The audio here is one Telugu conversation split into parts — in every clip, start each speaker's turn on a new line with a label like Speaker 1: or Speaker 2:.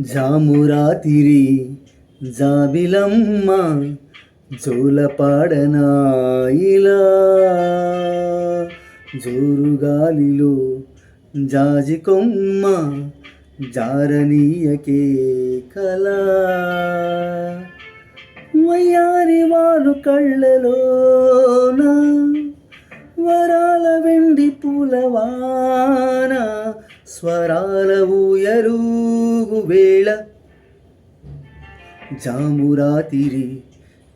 Speaker 1: జామురాతిరి జాబిలమ్మ జోలపాడనాయిలా. జోరుగాలిలో జాజికొమ్మ జారనీయకే కళ వయ్యారి వారు కళ్ళలోన వరాల వెండి పూలవాన స్వరాల ఊయరూ. వేళ. జామురాతిరి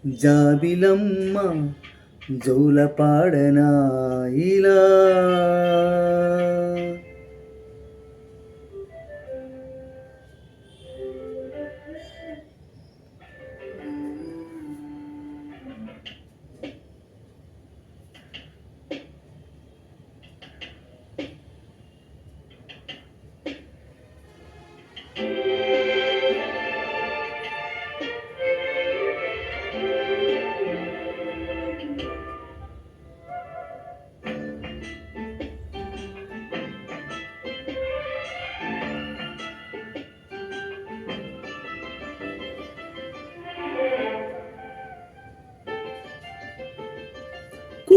Speaker 1: జాబిలమ్మ జోలపాడనా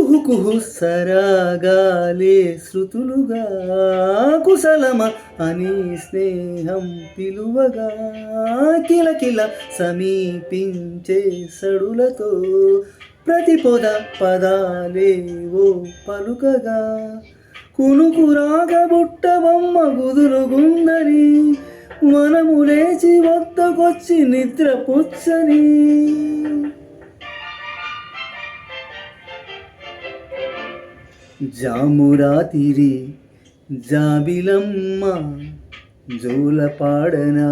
Speaker 1: కుహు కుహు సరాగాలే శృతులుగా కుశలమ అని స్నేహం పిలువగా కిలకిల సమీపించే సడులతో ప్రతి పొద పదాలే ఓ పలుకగా. కునుకు రాగబుట్ట బొమ్మ గుదురుగుందని మనము లేచి వద్దకొచ్చి నిద్ర పుచ్చని జామురాతిరి జాబిలమ్మ జోలపాడనా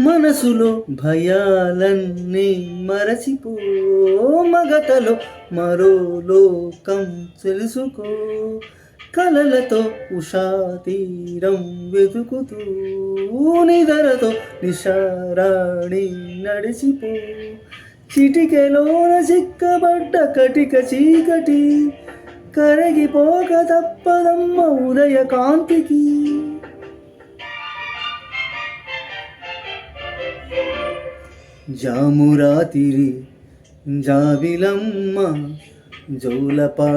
Speaker 1: మనసులో భయాలన్నీ మరచిపో. మగతలో మరో లోకం తెలుసుకో. కలలతో ఉషా తీరం వెతుకుతూ. నిదరతో నిషారాణి నడిచిపో. చిటికెలోన చిక్కబడ్డ కటిక చీకటి. కరగిపోక తప్పదమ్మ ఉదయ కాంతికి జామురాతిరి జాబిలమ్మ జోలపాడనాయిలా.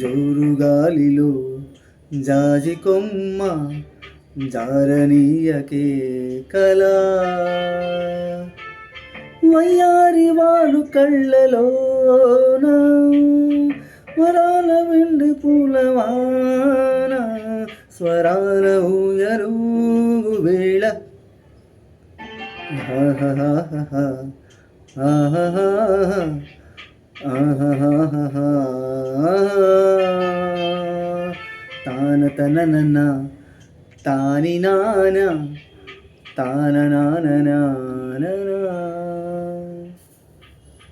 Speaker 1: జోరుగాలిలో జాజి కొమ్మ జారనీయకే కళ వయ్యారి వారు కళ్ళలోన వరాల వెండి పూలవాన స్వరాల ఊయరు. താന തന താനി നാന താന നാന നാന